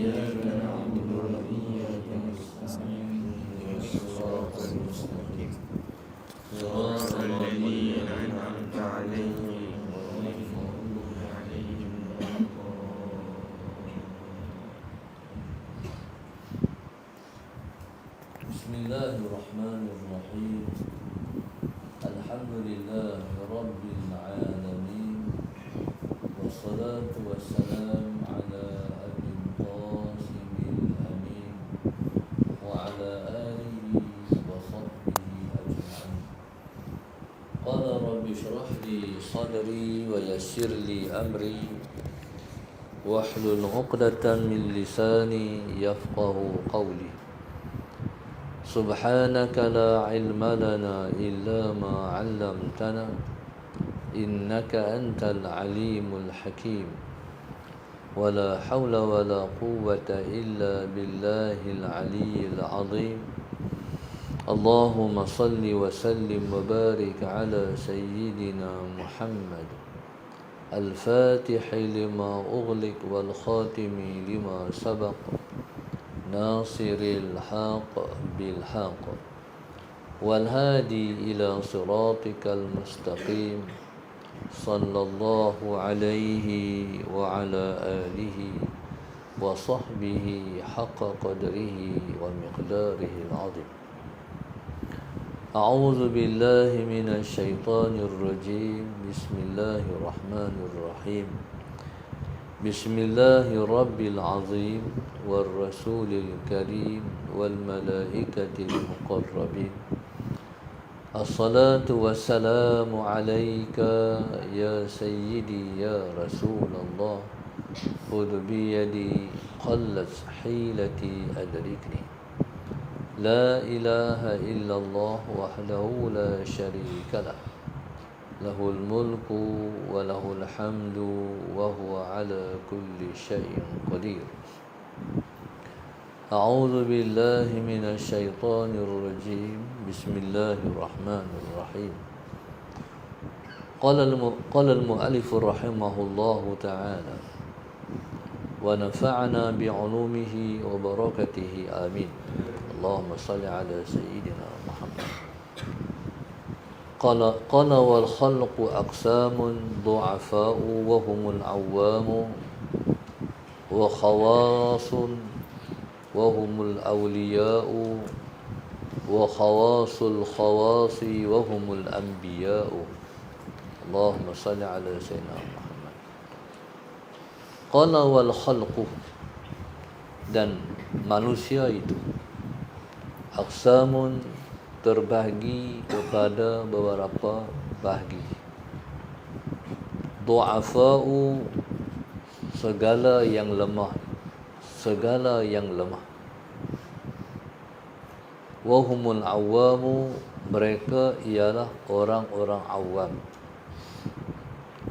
إياك نعبد وإياك نستعين الصراط المستقيم. صراط الذين أنعمت عليهم عليهم بسم الله الرحمن الرحيم. الحمد لله رب العالمين. والصلاة والسلام على أبي القاسم الأمين وعلى آله وصحبه أجمعين قال رب اشرح لي صدري ويسر لي أمري واحلل عقدة من لساني يفقه قولي سبحانك لا علم لنا إلا ما علمتنا إنك أنت العليم الحكيم ولا حول ولا قوة إلا بالله العلي العظيم اللهم صل وسلم وبارك على سيدنا محمد. الفاتح لما أغلق والخاتم لما سبق. ناصر الحق بالحق. والهادي إلى صراطك المستقيم. صلى الله عليه وعلى آله وصحبه حق قدره ومقداره العظيم. أعوذ بالله من الشيطان الرجيم بسم الله الرحمن الرحيم بسم الله رب العظيم والرسول الكريم والملائكة المقربين الصلاة والسلام عليك يا سيدي يا رسول الله خذ بيدي قلت حيلتي أدركني لا إله إلا الله وحده لا شريك له. له الملك وله الحمد وهو على كل شيء قدير. أعوذ بالله من الشيطان الرجيم. بسم الله الرحمن الرحيم. قال قال المؤلف رحمه الله تعالى ونفعنا بعلومه وبركته. آمين. اللهم صل على سيدنا محمد. قال قال والخلق أقسام ضعفاء وهم العوام وخواص وهم الأولياء وخواص الخواص وهم الأنبياء. اللهم صل على سيدنا محمد. قال والخلق dan manusia itu aksamun terbahagi kepada beberapa bahagi du'afa'u segala yang lemah. Segala yang lemah. Wahumul awamu mereka ialah orang-orang awam.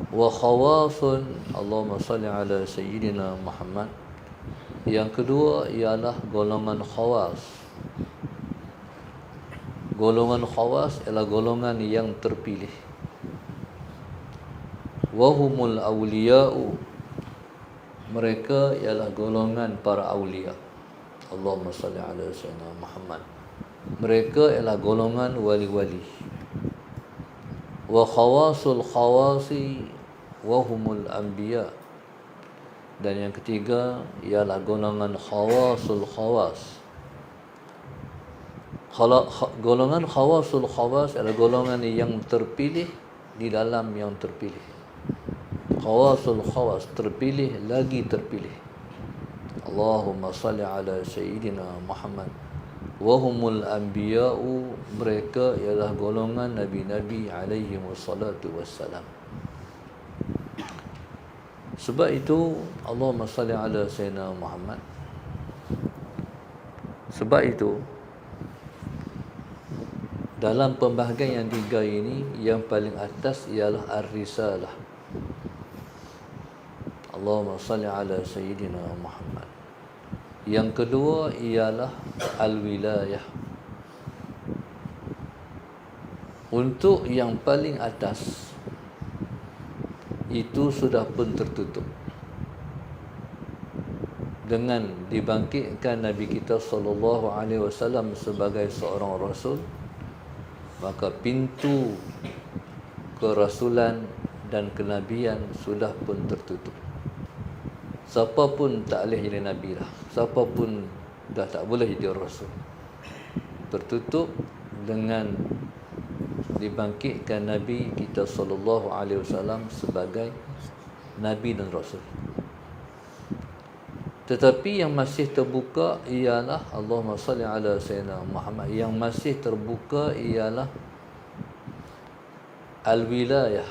Wa khawasun Allahumma salli ala sayyidina Muhammad. Yang kedua ialah golongan khawas golongan khawas ialah golongan yang terpilih. Wahumul awliya'u. Mereka ialah golongan para awliya. Allahumma salli ala sayyidina Muhammad. Mereka ialah golongan wali-wali. Wa khawasul khawasi wa humul anbiya. Dan yang ketiga ialah golongan khawasul khawas golongan khawasul khawas adalah golongan yang terpilih di dalam yang terpilih. Khawasul khawas terpilih lagi terpilih. Allahumma salli ala sayyidina Muhammad. Wahumul anbiya'u mereka ialah golongan nabi-nabi alaihi wassalatu wassalam. Sebab itu Allahumma salli ala sayyidina Muhammad. Sebab itu dalam pembahagian yang tiga ini yang paling atas ialah ar-risalah Allahumma salli ala sayyidina Muhammad yang kedua ialah al-wilayah. Untuk yang paling atas itu sudah pun tertutup. dengan dibangkitkan Nabi kita sallallahu alaihi wasallam sebagai seorang rasul maka pintu kerasulan dan kenabian sudah pun tertutup. Siapa pun tak boleh jadi nabi lah. Siapa pun dah tak boleh jadi rasul. Tertutup dengan dibangkitkan Nabi kita sallallahu alaihi wasallam sebagai nabi dan rasul. Tetapi yang masih terbuka ialah Allahumma salli ala sayyidina Muhammad. Yang masih terbuka ialah al-wilayah.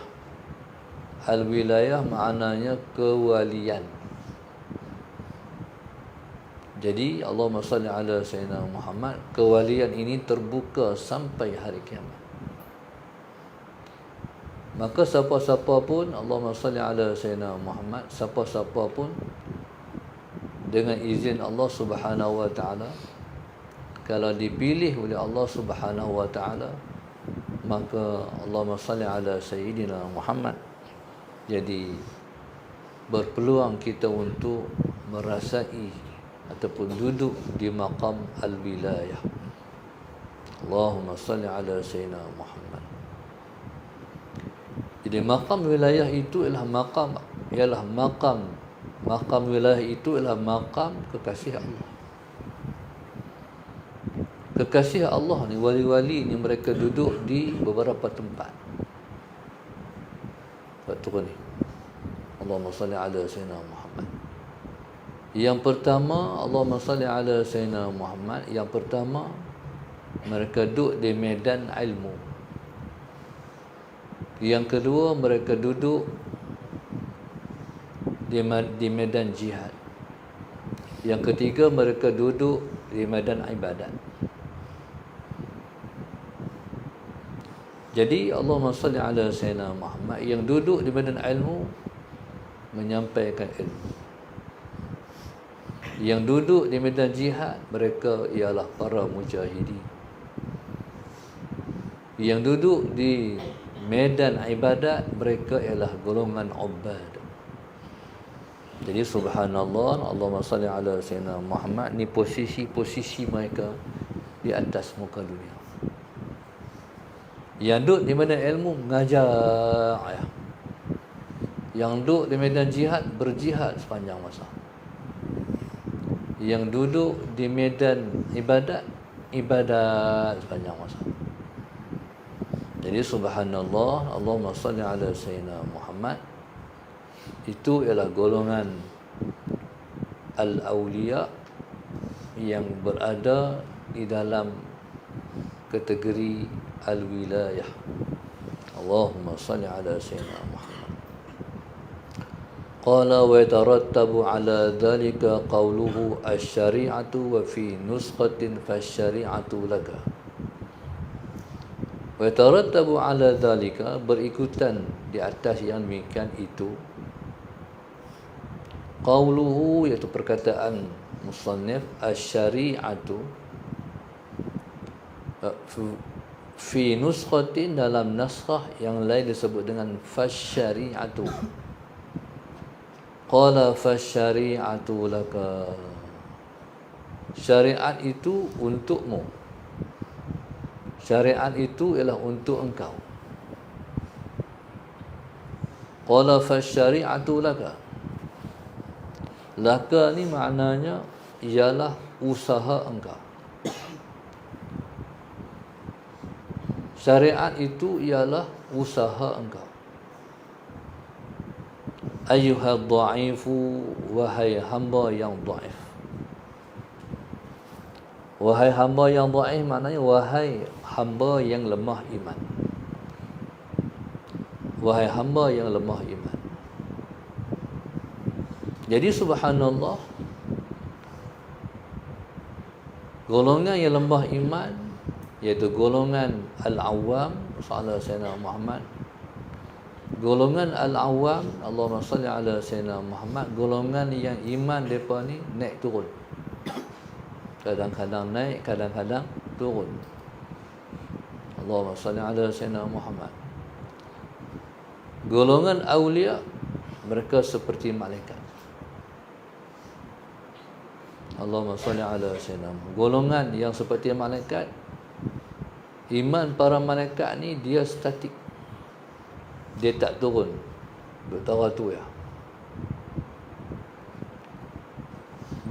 Al-wilayah maknanya kewalian. Jadi Allahumma salli ala sayyidina Muhammad, kewalian ini terbuka sampai hari kiamat. Maka siapa-siapa pun Allahumma salli ala sayyidina Muhammad, siapa-siapa pun dengan izin Allah Subhanahu wa taala kalau dipilih oleh Allah Subhanahu wa taala maka Allahumma salli ala sayyidina Muhammad jadi berpeluang kita untuk merasai ataupun duduk di maqam al-wilayah. Allahumma salli ala sayyidina Muhammad. Jadi maqam wilayah itu ialah maqam ialah maqam maqam wilayah itu ialah maqam kekasih Allah. Kekasih Allah ni wali-wali ni mereka duduk di beberapa tempat. Waktu ni. Allahumma salli ala sayyidina Muhammad. Yang pertama Allahumma salli ala sayyidina Muhammad. Yang pertama mereka duduk di medan ilmu. Yang kedua mereka duduk di di medan jihad. Yang ketiga mereka duduk di medan ibadat. Jadi Allahumma salli ala sayyidina Muhammad yang duduk di medan ilmu menyampaikan ilmu. Yang duduk di medan jihad mereka ialah para mujahidin. Yang duduk di medan ibadat mereka ialah golongan ubad. Jadi subhanallah Allahumma salli ala sayyidina Muhammad ni posisi-posisi mereka di atas muka dunia. Yang duduk di medan ilmu mengajar ya. Yang duduk di medan jihad berjihad sepanjang masa. Yang duduk di medan ibadat ibadat sepanjang masa. Jadi subhanallah Allahumma salli ala sayyidina Muhammad itu ialah golongan al-awliya yang berada di dalam kategori al-wilayah. Allahumma salli ala sayyidina Muhammad. Qala wa yatarattabu ala dhalika qawluhu asy-syari'atu wa fi nusqatin fasy-syari'atu laka. Wa yatarattabu ala dhalika berikutan di atas yang demikian itu qawluhu iaitu perkataan musannif asy-syari'atu fi nuskhatin dalam naskhah yang lain disebut dengan fasyari'atu qala fasyari'atu laka syariat itu untukmu. Syariat itu ialah untuk engkau. Qala fasyari'atu laka laka ni maknanya ialah usaha engkau Syariat itu ialah usaha engkau. Ayuha dha'ifu wahai hamba yang dhaif. Wahai hamba yang dhaif maknanya wahai hamba yang lemah iman. Wahai hamba yang lemah iman. Jadi subhanallah golongan yang lemah iman iaitu golongan al-awam sallallahu sayyidina Muhammad. Golongan al-awam Allahumma salli ala sayyidina Muhammad golongan yang iman depa ni naik turun. Kadang-kadang naik kadang-kadang turun. Allahumma salli ala sayyidina Muhammad. Golongan awliya mereka seperti malaikat Allahumma salli ala sayyidina golongan yang seperti malaikat iman para malaikat ni dia statik. Dia tak turun. Duk tu ya.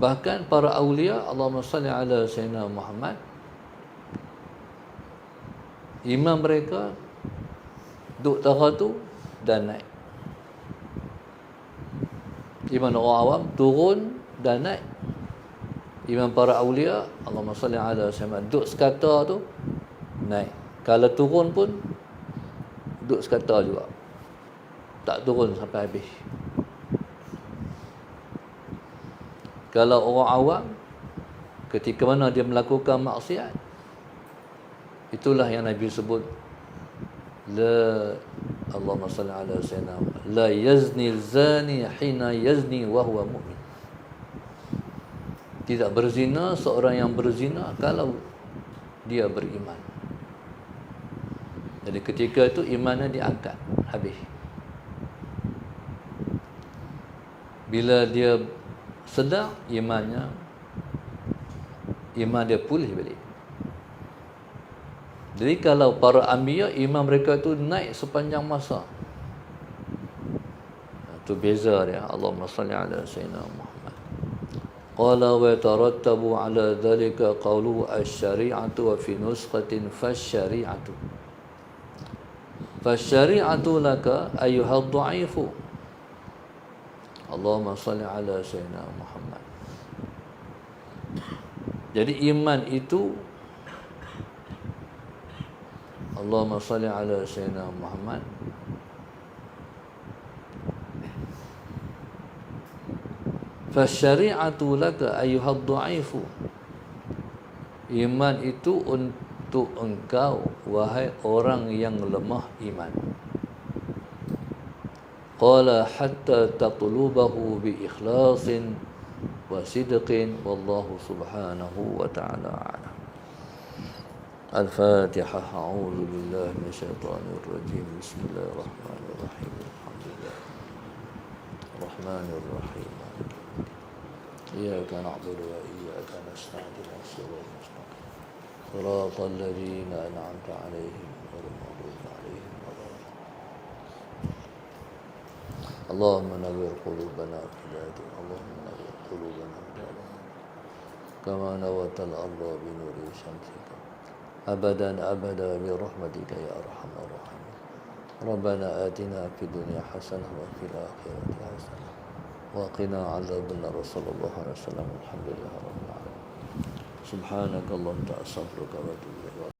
Bahkan para awliya Allahumma salli ala sayyidina Muhammad iman mereka duk tu dan naik. Iman orang awam turun dan naik Imam para awliya Allahumma salli ala sayyidina duduk sekata tu naik. Kalau turun pun duduk sekata juga. Tak turun sampai habis. Kalau orang awam ketika mana dia melakukan maksiat itulah yang Nabi sebut la Allahumma salli ala sayyidina la yazni zani hina yazni wa huwa mu'min tidak berzina seorang yang berzina kalau dia beriman. Jadi ketika itu imannya diangkat habis. Bila dia sedar imannya iman dia pulih balik. Jadi kalau para anbiya iman mereka itu naik sepanjang masa. Itu beza dia. Allahumma salli ala sayyidina Muhammad. Qala wa tarattabu ala dhalika qawlu asyari'atu wa fi nusqatin fasyari'atu. Fasyari'atu laka ayuhal du'aifu Allahumma salli ala Sayyidina Muhammad. Jadi iman itu Allahumma salli ala Sayyidina Muhammad. Fasyari'atu laka ayyuhad du'ifu. Iman itu untuk engkau wahai orang yang lemah iman. Qala hatta taqlubahu bi ikhlasin wa sidqin wallahu subhanahu wa ta'ala a'lam. الفاتحة أعوذ بالله من الشيطان الرجيم بسم الله الرحمن الرحيم الحمد لله الرحمن الرحيم إياك نعبد وإياك نستعين. الصراط المستقيم صراط الذين أنعمت عليهم غير المغضوب عليهم ولا اللهم نور قلوبنا بهدايتك اللهم نور قلوبنا بهدايتك كما نورت الأرض بنور شمسك. أبدا أبدا برحمتك يا أرحم الراحمين. ربنا آتنا في الدنيا حسنة وفي الآخرة حسنة. وقنا عذاب النار. صلى الله عليه وسلم. الحمد لله رب العالمين. سبحانك اللهم أستغفرك وأتوب إليك.